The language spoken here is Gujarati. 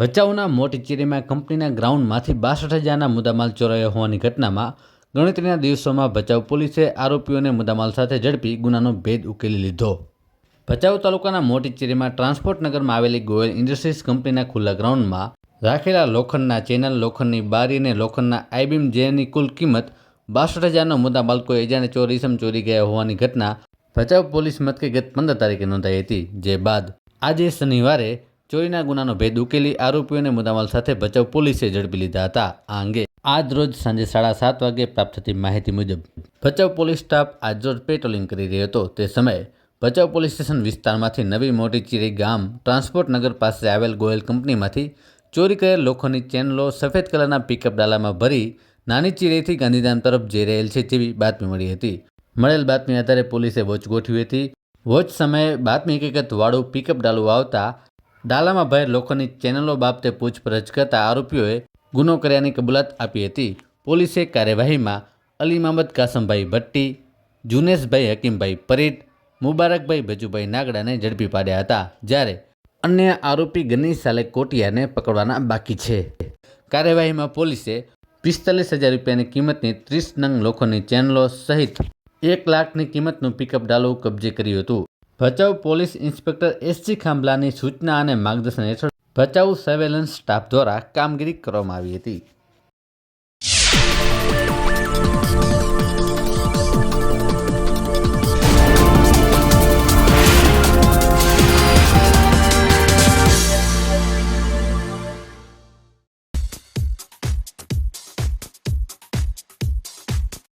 ભચાઉના મોટીચેરીમાં કંપનીના ગ્રાઉન્ડમાંથી બાસઠ હજારના મુદ્દામાલ ચોરાયો હોવાની ઘટનામાં ગણતરીના દિવસોમાં ભચાઉ પોલીસે આરોપીઓને મુદ્દામાલ સાથે ઝડપી ગુનાનો ભેદ ઉકેલી લીધો. ભચાઉ તાલુકાના મોટીચેરીમાં ટ્રાન્સપોર્ટ નગરમાં આવેલી ગોયલ ઇન્ડસ્ટ્રીઝ કંપનીના ખુલ્લા ગ્રાઉન્ડમાં રાખેલા લોખંડના ચેનલ, લોખંડની બારી અને લોખંડના આઈબીમ જેની કુલ કિંમત બાસઠ હજારનો મુદ્દામાલ કોઈ અજાણે ચોરીસમ ચોરી ગયા હોવાની ઘટના ભચાઉ પોલીસ મથકે ગત પંદર તારીખે નોંધાઈ હતી. જે બાદ આજે શનિવારે ચોરીના ગુનાનો ભેદ ઉકેલી આરોપીઓને મુદ્દામાલ સાથે ભચાઉ પોલીસે ઝડપી લીધા હતા. આ અંગે આજ રોજ સાંજે સાડા સાત વાગે પ્રાપ્ત થતી માહિતી મુજબ ભચાઉ પોલીસ સ્ટાફ આજરોજ પેટ્રોલિંગ કરી રહ્યો હતો. તે સમયે ભચાઉ પોલીસ સ્ટેશન વિસ્તારમાંથી નવી મોટી ચીરી ગામ ટ્રાન્સપોર્ટ નગર પાસે આવેલ ગોયલ કંપનીમાંથી ચોરી કરેલ લોખંડની ચેનલો સફેદ કલરના પિકઅપ ડાલામાં ભરી નાની ચીરેથી ગાંધીધામ તરફ જઈ રહેલ છે તેવી બાતમી મળી હતી. મળેલ બાતમી આધારે પોલીસે વોચ ગોઠવી હતી. વોચ સમયે બાતમી હકીકત વાળું પિકઅપ ડાલું આવતા ડાલામાં ભાઈ લોખંડની ચેનલો બાબતે પૂછપરછ કરતા આરોપીઓએ ગુનો કર્યાની કબૂલાત આપી હતી. પોલીસે કાર્યવાહીમાં અલી મહમદ કાસમભાઈ ભટ્ટી, જુનેશભાઈ હકીમભાઈ પરીટ, મુબારકભાઈ ભજુભાઈ નાગડાને ઝડપી પાડ્યા હતા, જ્યારે અન્ય આરોપી ગનીશ સાલે કોટિયાને પકડવાના બાકી છે. કાર્યવાહીમાં પોલીસે પિસ્તાલીસ હજાર રૂપિયાની કિંમતની ત્રીસ નંગ લોકોની ચેનલો સહિત એક લાખની કિંમતનું પિકઅપ ડાલુ કબજે કર્યું હતું. ભચાઉ પોલીસ ઇન્સ્પેક્ટર એસસી ખાંભલાની સૂચના અને માર્ગદર્શન હેઠળ ભચાઉ સર્વેલન્સ સ્ટાફ દ્વારા કામગીરી કરવામાં આવી હતી.